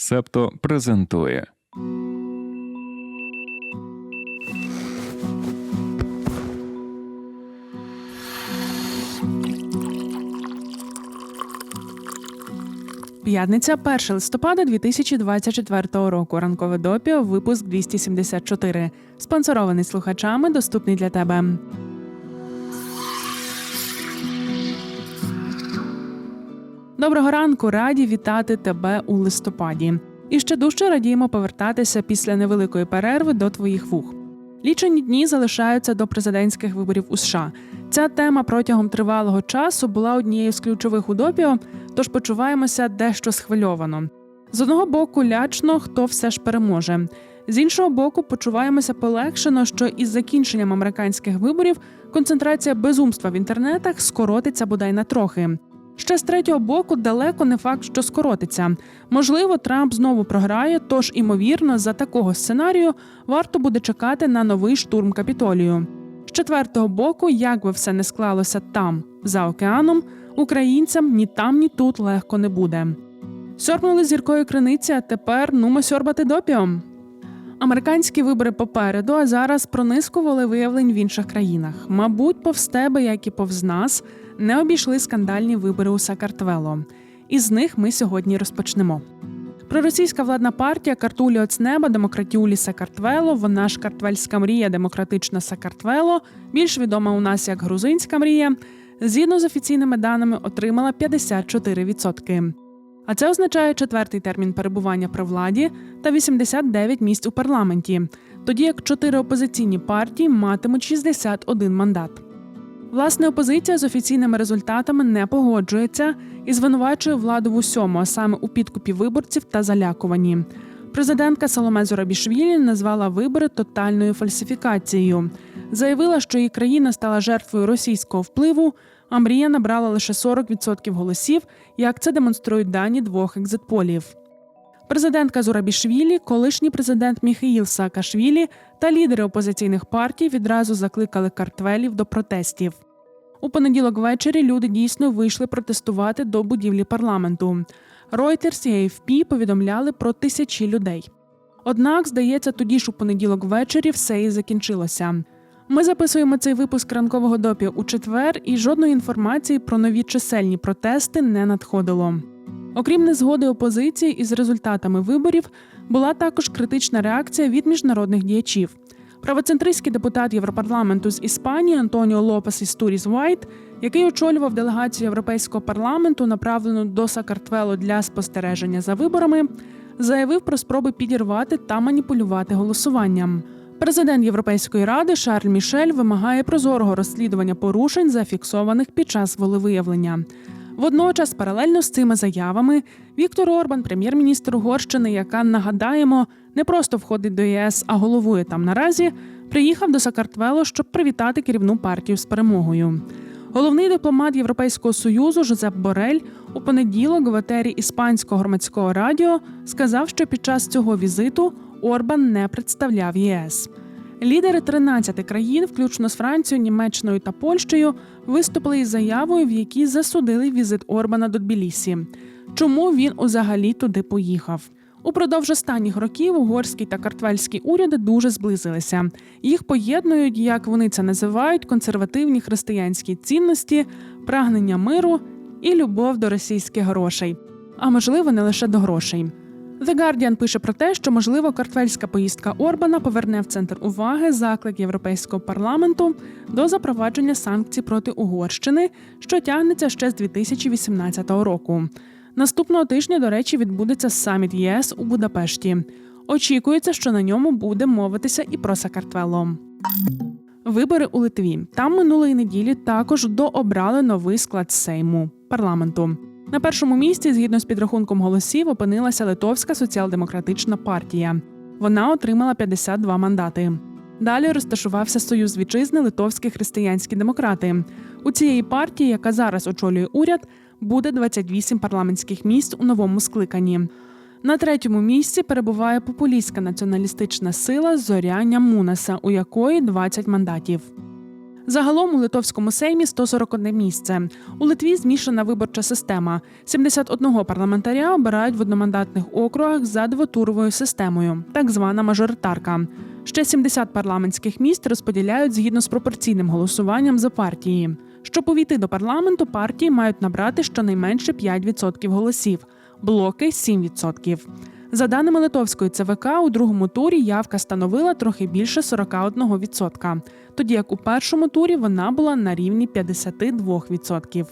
Септо презентує. П'ятниця, 1 листопада 2024 року. Ранкове допіо, випуск 274. Спонсорований слухачами, доступний для тебе. Доброго ранку, раді вітати тебе у листопаді. І ще дужче радіємо повертатися після невеликої перерви до твоїх вух. Лічені дні залишаються до президентських виборів у США. Ця тема протягом тривалого часу була однією з ключових у допіо, тож почуваємося дещо схвильовано. З одного боку, лячно, хто все ж переможе. З іншого боку, почуваємося полегшено, що із закінченням американських виборів концентрація безумства в інтернетах скоротиться бодай на трохи. Ще з третього боку, далеко не факт, що скоротиться. Можливо, Трамп знову програє, тож, імовірно, за такого сценарію варто буде чекати на новий штурм капітолію. З четвертого боку, як би все не склалося там, за океаном, українцям ні там, ні тут легко не буде. Сьорбнули зіркою криниці, а тепер нумо сьорбати допіом. Американські вибори попереду, а зараз про низку волевиявлень в інших країнах. Мабуть, повз тебе, як і повз нас, не обійшли скандальні вибори у Сакартвело. Із них ми сьогодні розпочнемо. Проросійська владна партія Картулі Оцнеба Демократіулі Сакартвело, вона ж Картвельська мрія Демократична Сакартвело, більш відома у нас як Грузинська мрія, згідно з офіційними даними отримала 54%. А це означає четвертий термін перебування при владі та 89 місць у парламенті, тоді як чотири опозиційні партії матимуть 61 мандат. Власне, опозиція з офіційними результатами не погоджується і звинувачує владу в усьому, а саме у підкупі виборців та залякуванні. Президентка Соломе Зорабішвілі назвала вибори тотальною фальсифікацією. Заявила, що її країна стала жертвою російського впливу, а мрія набрала лише 40% голосів, як це демонструють дані двох екзитполів. Президентка Зурабішвілі, колишній президент Міхаїл Саакашвілі та лідери опозиційних партій відразу закликали картвелів до протестів. У понеділок ввечері люди дійсно вийшли протестувати до будівлі парламенту. Reuters і AFP повідомляли про тисячі людей. Однак, здається, тоді ж у понеділок ввечері все і закінчилося. Ми записуємо цей випуск ранкового допі у четвер, і жодної інформації про нові чисельні протести не надходило. Окрім незгоди опозиції із результатами виборів, була також критична реакція від міжнародних діячів. Правоцентристський депутат Європарламенту з Іспанії Антоніо Лопес Істуріс Вайт, який очолював делегацію Європейського парламенту, направлену до Сакартвело для спостереження за виборами, заявив про спроби підірвати та маніпулювати голосуванням. Президент Європейської ради Шарль Мішель вимагає прозорого розслідування порушень, зафіксованих під час волевиявлення. Водночас, паралельно з цими заявами, Віктор Орбан, прем'єр-міністр Угорщини, яка нагадаємо, не просто входить до ЄС, а головує там наразі, приїхав до Сакартвело, щоб привітати керівну партію з перемогою. Головний дипломат Європейського союзу Жозеп Борель у понеділок в етері іспанського громадського радіо сказав, що під час цього візиту Орбан не представляв ЄС. Лідери 13 країн, включно з Францією, Німеччиною та Польщею, виступили із заявою, в якій засудили візит Орбана до Тбілісі. Чому він узагалі туди поїхав? Упродовж останніх років угорський та картвельський уряди дуже зблизилися. Їх поєднують, як вони це називають, консервативні християнські цінності, прагнення миру і любов до російських грошей. А можливо, не лише до грошей. The Guardian пише про те, що можливо картвельська поїздка Орбана поверне в центр уваги заклик Європейського парламенту до запровадження санкцій проти Угорщини, що тягнеться ще з 2018 року. Наступного тижня, до речі, відбудеться саміт ЄС у Будапешті. Очікується, що на ньому буде мовитися і про Сакартвело. Вибори у Литві там минулої неділі також дообрали новий склад Сейму парламенту. На першому місці, згідно з підрахунком голосів, опинилася Литовська соціал-демократична партія. Вона отримала 52 мандати. Далі розташувався Союз вітчизни Литовські християнські демократи. У цієї партії, яка зараз очолює уряд, буде 28 парламентських місць у новому скликанні. На третьому місці перебуває популістська націоналістична сила Зоряння Мунаса, у якої 20 мандатів. Загалом у литовському сеймі 141 місце. У Литві змішана виборча система. 71 парламентаря обирають в одномандатних округах за двотуровою системою, так звана мажоритарка. Ще 70 парламентських місць розподіляють згідно з пропорційним голосуванням за партії. Щоб увійти до парламенту, партії мають набрати щонайменше 5% голосів, блоки 7%. За даними Литовської ЦВК, у другому турі явка становила трохи більше 41%, тоді як у першому турі вона була на рівні 52%.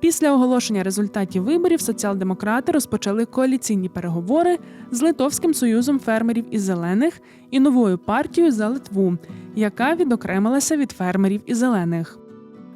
Після оголошення результатів виборів соціал-демократи розпочали коаліційні переговори з Литовським союзом фермерів і зелених і новою партією за Литву, яка відокремилася від фермерів і зелених.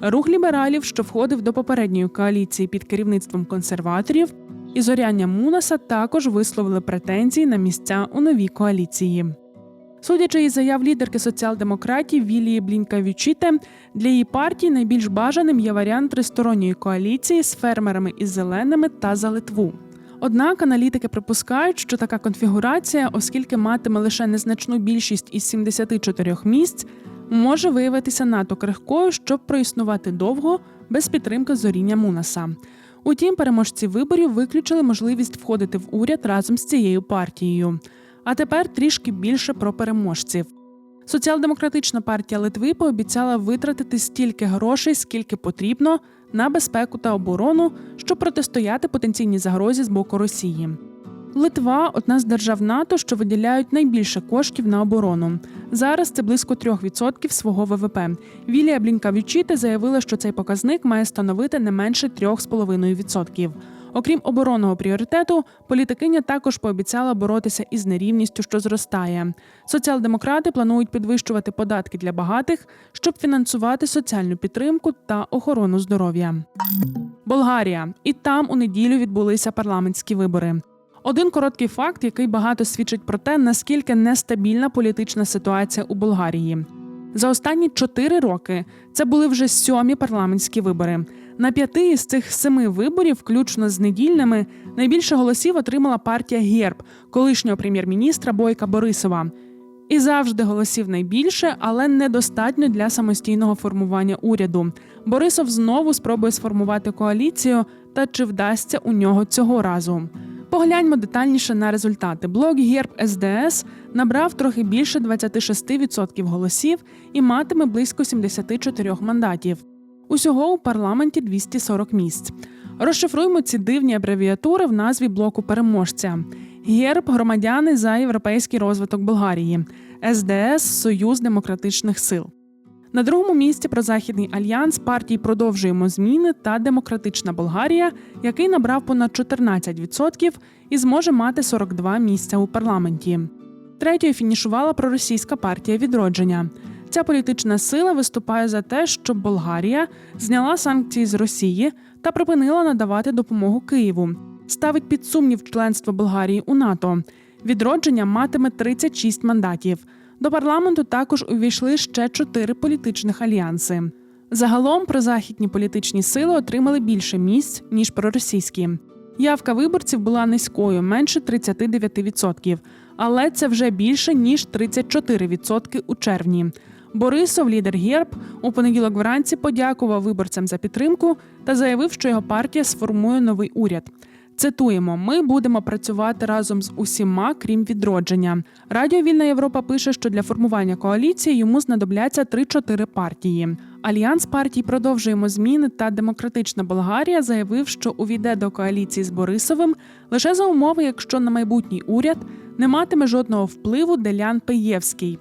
Рух лібералів, що входив до попередньої коаліції під керівництвом консерваторів, і зоряння Мунаса також висловили претензії на місця у новій коаліції. Судячи із заяв лідерки соціал-демократів Вілії Блінкавічіте, для її партії найбільш бажаним є варіант тристоронньої коаліції з фермерами і зеленими та за Литву. Однак аналітики припускають, що така конфігурація, оскільки матиме лише незначну більшість із 74 місць, може виявитися надто крихкою, щоб проіснувати довго без підтримки зоріння Мунаса. Утім, переможці виборів виключили можливість входити в уряд разом з цією партією. А тепер трішки більше про переможців. Соціал-демократична партія Литви пообіцяла витратити стільки грошей, скільки потрібно, на безпеку та оборону, щоб протистояти потенційній загрозі з боку Росії. Литва одна з держав НАТО, що виділяють найбільше коштів на оборону. Зараз це близько 3% свого ВВП. Вілія Блінкавічіте заявила, що цей показник має становити не менше 3,5%. Окрім оборонного пріоритету, політикиня також пообіцяла боротися із нерівністю, що зростає. Соціал-демократи планують підвищувати податки для багатих, щоб фінансувати соціальну підтримку та охорону здоров'я. Болгарія і там у неділю відбулися парламентські вибори. Один короткий факт, який багато свідчить про те, наскільки нестабільна політична ситуація у Болгарії. За останні чотири роки це були вже сьомі парламентські вибори. На п'яти із цих семи виборів, включно з недільними, найбільше голосів отримала партія Герб, колишнього прем'єр-міністра Бойка Борисова. І завжди голосів найбільше, але недостатньо для самостійного формування уряду. Борисов знову спробує сформувати коаліцію, та чи вдасться у нього цього разу. Погляньмо детальніше на результати. Блок Герб СДС набрав трохи більше 26% голосів і матиме близько 74 мандатів. Усього у парламенті 240 місць. Розшифруємо ці дивні абревіатури в назві блоку переможця. Герб громадяни за європейський розвиток Болгарії, СДС Союз демократичних сил. На другому місці прозахідний альянс партій продовжуємо зміни та демократична Болгарія, який набрав понад 14% і зможе мати 42 місця у парламенті. Третьою фінішувала проросійська партія відродження. Ця політична сила виступає за те, щоб Болгарія зняла санкції з Росії та припинила надавати допомогу Києву, ставить під сумнів членство Болгарії у НАТО. Відродження матиме 36 мандатів. До парламенту також увійшли ще чотири політичних альянси. Загалом прозахідні політичні сили отримали більше місць ніж проросійські. Явка виборців була низькою, менше 39%, але це вже більше ніж 34% у червні. Борисов, лідер Герб, у понеділок вранці подякував виборцям за підтримку та заявив, що його партія сформує новий уряд. Цитуємо: ми будемо працювати разом з усіма, крім відродження. Радіо Вільна Європа пише, що для формування коаліції йому знадобляться 3-4 партії. Альянс партій продовжуємо зміни та демократична Болгарія заявив, що увійде до коаліції з Борисовим лише за умови, якщо на майбутній уряд не матиме жодного впливу Делян Пеєвський.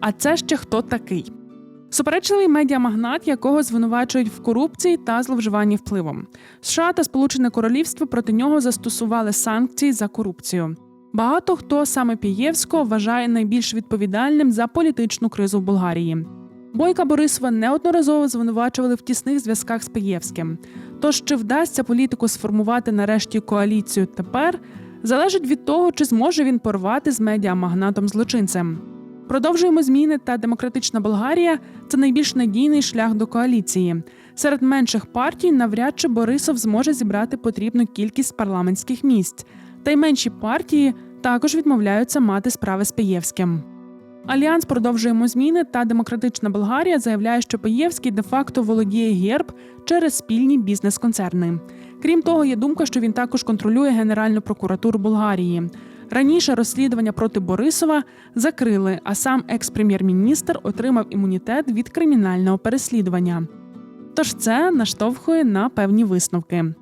А це ще хто такий? Суперечливий медіамагнат, якого звинувачують в корупції та зловживанні впливом. США та Сполучене Королівство проти нього застосували санкції за корупцію. Багато хто саме Пієвського вважає найбільш відповідальним за політичну кризу в Болгарії. Бойка Борисова неодноразово звинувачували в тісних зв'язках з Пієвським. Тож чи вдасться політику сформувати нарешті коаліцію тепер, залежить від того, чи зможе він порвати з медіамагнатом злочинцем. Продовжуємо зміни та демократична Болгарія це найбільш надійний шлях до коаліції. Серед менших партій навряд чи Борисов зможе зібрати потрібну кількість парламентських місць, та й менші партії також відмовляються мати справи з Пеєвським. Альянс продовжуємо зміни та демократична Болгарія заявляє, що Паєвський де-факто володіє герб через спільні бізнес-концерни. Крім того, є думка, що він також контролює Генеральну прокуратуру Болгарії. Раніше розслідування проти Борисова закрили, а сам екс-прем'єр-міністр отримав імунітет від кримінального переслідування. Тож це наштовхує на певні висновки.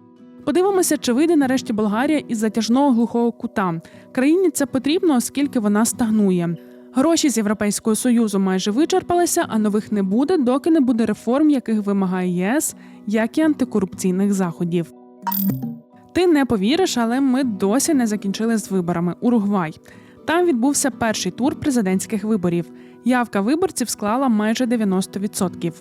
Подивимося, чи вийде нарешті Болгарія із затяжного глухого кута. Країні це потрібно, оскільки вона стагнує. Гроші з Європейського союзу майже вичерпалися, а нових не буде, доки не буде реформ, яких вимагає ЄС, як і антикорупційних заходів. Ти не повіриш, але ми досі не закінчили з виборами. Уругвай. Там відбувся перший тур президентських виборів. Явка виборців склала майже 90%.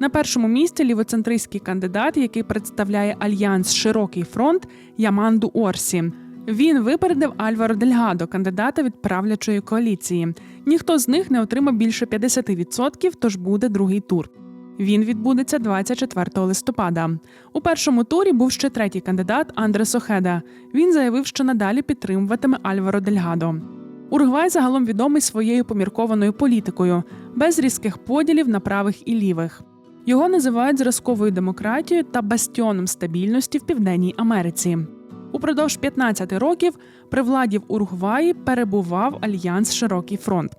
На першому місці лівоцентристський кандидат, який представляє альянс Широкий фронт Яманду Орсі. Він випередив Альваро Дельгадо, кандидата від правлячої коаліції. Ніхто з них не отримав більше 50%, тож буде другий тур. Він відбудеться 24 листопада. У першому турі був ще третій кандидат Андрес Охеда. Він заявив, що надалі підтримуватиме Альваро Дельгадо. Уругвай загалом відомий своєю поміркованою політикою, без різких поділів на правих і лівих. Його називають зразковою демократією та бастіоном стабільності в Південній Америці. Упродовж 15 років при владі в Уругваї перебував альянс Широкий фронт.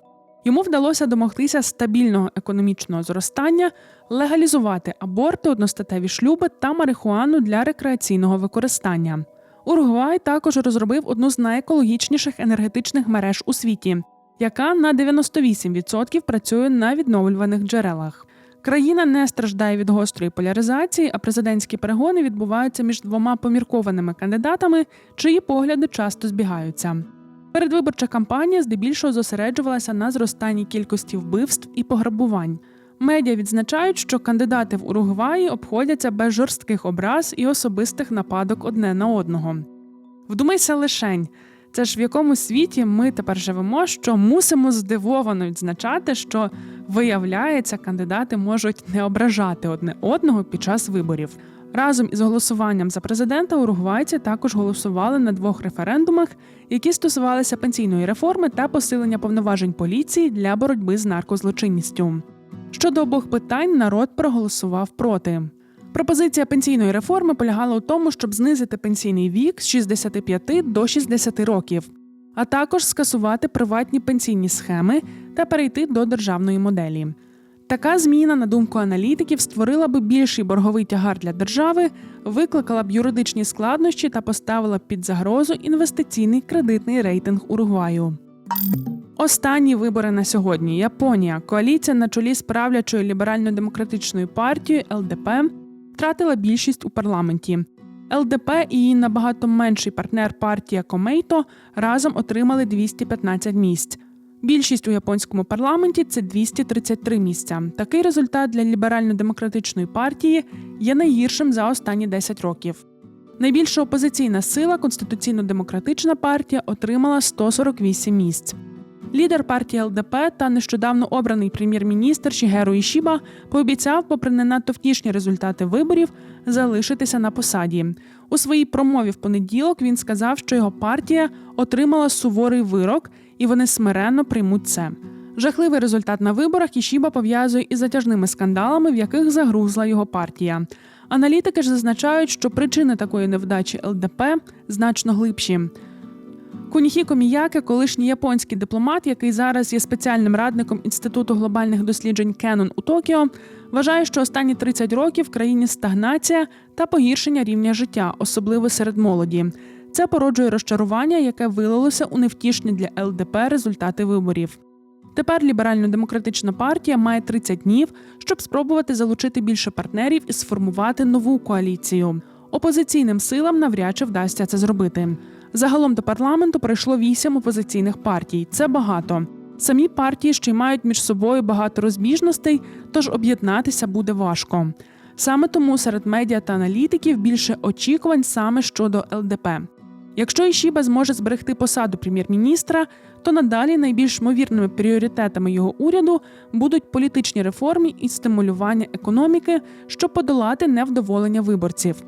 Йому вдалося домогтися стабільного економічного зростання, легалізувати аборти, одностатеві шлюби та марихуану для рекреаційного використання. Уругвай також розробив одну з найекологічніших енергетичних мереж у світі, яка на 98% працює на відновлюваних джерелах. Країна не страждає від гострої поляризації, а президентські перегони відбуваються між двома поміркованими кандидатами, чиї погляди часто збігаються. Передвиборча кампанія здебільшого зосереджувалася на зростанні кількості вбивств і пограбувань. Медіа відзначають, що кандидати в Уругваї обходяться без жорстких образ і особистих нападок одне на одного. Вдумайся лишень. Це ж в якому світі ми тепер живемо, що мусимо здивовано відзначати, що виявляється, кандидати можуть не ображати одне одного під час виборів. Разом із голосуванням за президента уругвайці також голосували на двох референдумах, які стосувалися пенсійної реформи та посилення повноважень поліції для боротьби з наркозлочинністю. Щодо обох питань народ проголосував проти. Пропозиція пенсійної реформи полягала у тому, щоб знизити пенсійний вік з 65 до 60 років, а також скасувати приватні пенсійні схеми та перейти до державної моделі. Така зміна, на думку аналітиків, створила би більший борговий тягар для держави, викликала б юридичні складнощі та поставила б під загрозу інвестиційний кредитний рейтинг Уругваю. Останні вибори на сьогодні. Японія. Коаліція на чолі з правлячою ліберально-демократичною партією ЛДП втратила більшість у парламенті. ЛДП і її набагато менший партнер партія Комейто разом отримали 215 місць. Більшість у японському парламенті це 233 місця. Такий результат для ліберально-демократичної партії є найгіршим за останні 10 років. Найбільша опозиційна сила конституційно-демократична партія отримала 148 місць. Лідер партії ЛДП та нещодавно обраний прем'єр-міністр Шігеру Ішіба пообіцяв, попри не надто втішні результати виборів, залишитися на посаді. У своїй промові в понеділок він сказав, що його партія отримала суворий вирок, і вони смиренно приймуть це. Жахливий результат на виборах Ішіба пов'язує із затяжними скандалами, в яких загрузла його партія. Аналітики ж зазначають, що причини такої невдачі ЛДП значно глибші. Куніхіко Міяке, колишній японський дипломат, який зараз є спеціальним радником інституту глобальних досліджень Кеннон у Токіо, вважає, що останні 30 років в країні стагнація та погіршення рівня життя, особливо серед молоді. Це породжує розчарування, яке вилилося у невтішні для ЛДП результати виборів. Тепер ліберально-демократична партія має 30 днів, щоб спробувати залучити більше партнерів і сформувати нову коаліцію. Опозиційним силам навряд чи вдасться це зробити. Загалом до парламенту прийшло вісім опозиційних партій. Це багато. Самі партії ще й мають між собою багато розбіжностей, тож об'єднатися буде важко. Саме тому серед медіа та аналітиків більше очікувань саме щодо ЛДП. Якщо Ішіба зможе зберегти посаду прем'єр-міністра, то надалі найбільш ймовірними пріоритетами його уряду будуть політичні реформи і стимулювання економіки, щоб подолати невдоволення виборців.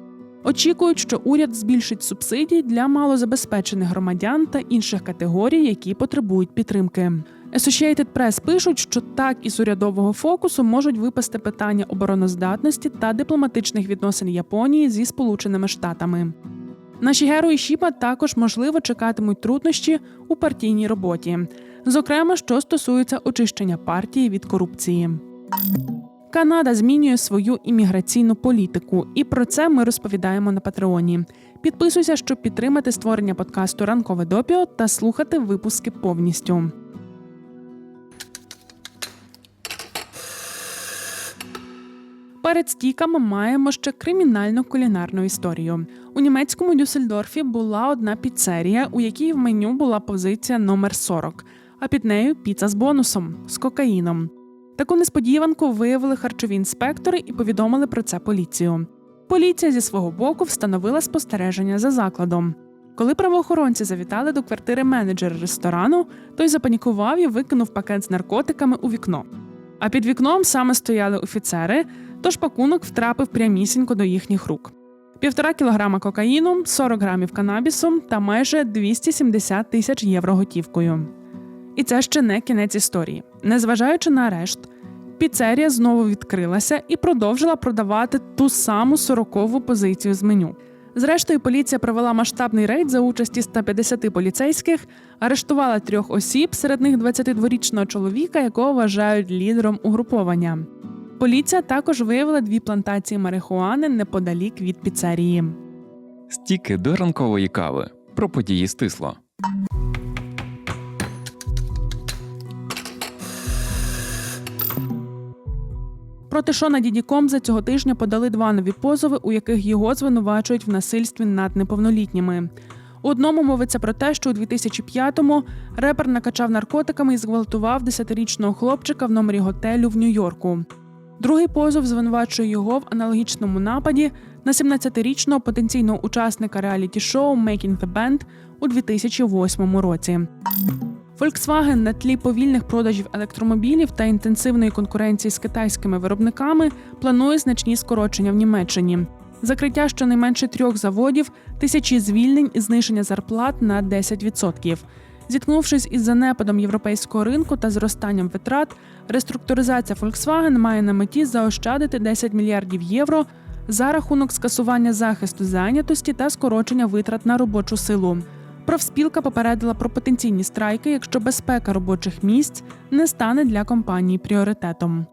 Очікують, що уряд збільшить субсидії для малозабезпечених громадян та інших категорій, які потребують підтримки. Associated Press пишуть, що так із урядового фокусу можуть випасти питання обороноздатності та дипломатичних відносин Японії зі Сполученими Штатами. Наші герої Шіпа також можливо чекатимуть труднощі у партійній роботі, зокрема, що стосується очищення партії від корупції. Канада змінює свою імміграційну політику, і про це ми розповідаємо на Патреоні. Підписуйся, щоб підтримати створення подкасту Ранкове допіо та слухати випуски повністю. Перед стійками маємо ще кримінальну кулінарну історію. У німецькому Дюссельдорфі була одна піцерія, у якій в меню була позиція номер 40, а під нею піца з бонусом з кокаїном. Таку несподіванку виявили харчові інспектори і повідомили про це поліцію. Поліція зі свого боку встановила спостереження за закладом. Коли правоохоронці завітали до квартири менеджера ресторану, той запанікував і викинув пакет з наркотиками у вікно. А під вікном саме стояли офіцери, тож пакунок втрапив прямісінько до їхніх рук. Півтора кілограма кокаїну, 40 грамів канабісу та майже 270 тисяч євро готівкою. І це ще не кінець історії. Незважаючи на арешт, піцерія знову відкрилася і продовжила продавати ту саму сорокову позицію з меню. Зрештою, поліція провела масштабний рейд за участі 150 поліцейських, арештувала трьох осіб, серед них 22-річного чоловіка, якого вважають лідером угруповання. Поліція також виявила дві плантації марихуани неподалік від піцерії. Стіки до ранкової кави. Про події стисло. Проти Шона Діді Комза цього тижня подали два нові позови, у яких його звинувачують в насильстві над неповнолітніми. У одному мовиться про те, що у 2005-му репер накачав наркотиками і зґвалтував 10-річного хлопчика в номері готелю в Нью-Йорку. Другий позов звинувачує його в аналогічному нападі на 17-річного потенційного учасника реаліті-шоу Making the Band у 2008 році. Volkswagen на тлі повільних продажів електромобілів та інтенсивної конкуренції з китайськими виробниками планує значні скорочення в Німеччині. Закриття щонайменше трьох заводів, тисячі звільнень і зниження зарплат на 10%. Зіткнувшись із занепадом європейського ринку та зростанням витрат, реструктуризація Volkswagen має на меті заощадити 10 мільярдів євро за рахунок скасування захисту зайнятості та скорочення витрат на робочу силу. Профспілка попередила про потенційні страйки, якщо безпека робочих місць не стане для компанії пріоритетом.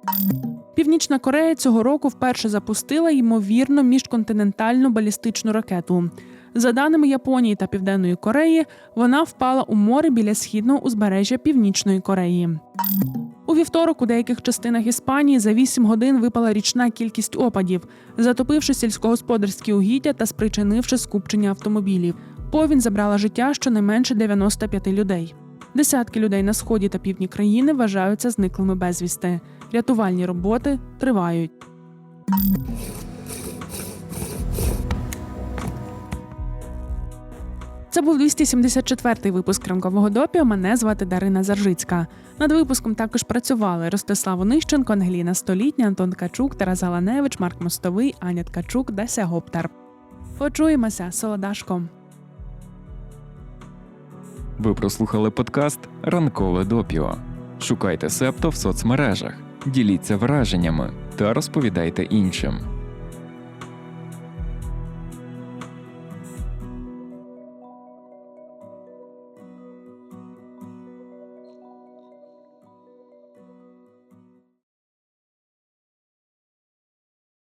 Північна Корея цього року вперше запустила ймовірно міжконтинентальну балістичну ракету. За даними Японії та Південної Кореї, вона впала у море біля східного узбережжя Північної Кореї. У вівторок у деяких частинах Іспанії за 8 годин випала річна кількість опадів, затопивши сільськогосподарські угіддя та спричинивши скупчення автомобілів. Повінь забрала життя щонайменше 95 людей. Десятки людей на сході та півдні країни вважаються зниклими безвісти. Рятувальні роботи тривають. Це був 274-й випуск ранкового допіо. Мене звати Дарина Заржицька. Над випуском також працювали Ростислав Онищенко, Ангеліна Столітня, Антон Ткачук, Тарас Галаневич, Марк Мостовий, Аня Ткачук, Дася Гоптар. Почуємося, солодашком. Ви прослухали подкаст Ранкове допіо. Шукайте Септо в соцмережах, діліться враженнями та розповідайте іншим.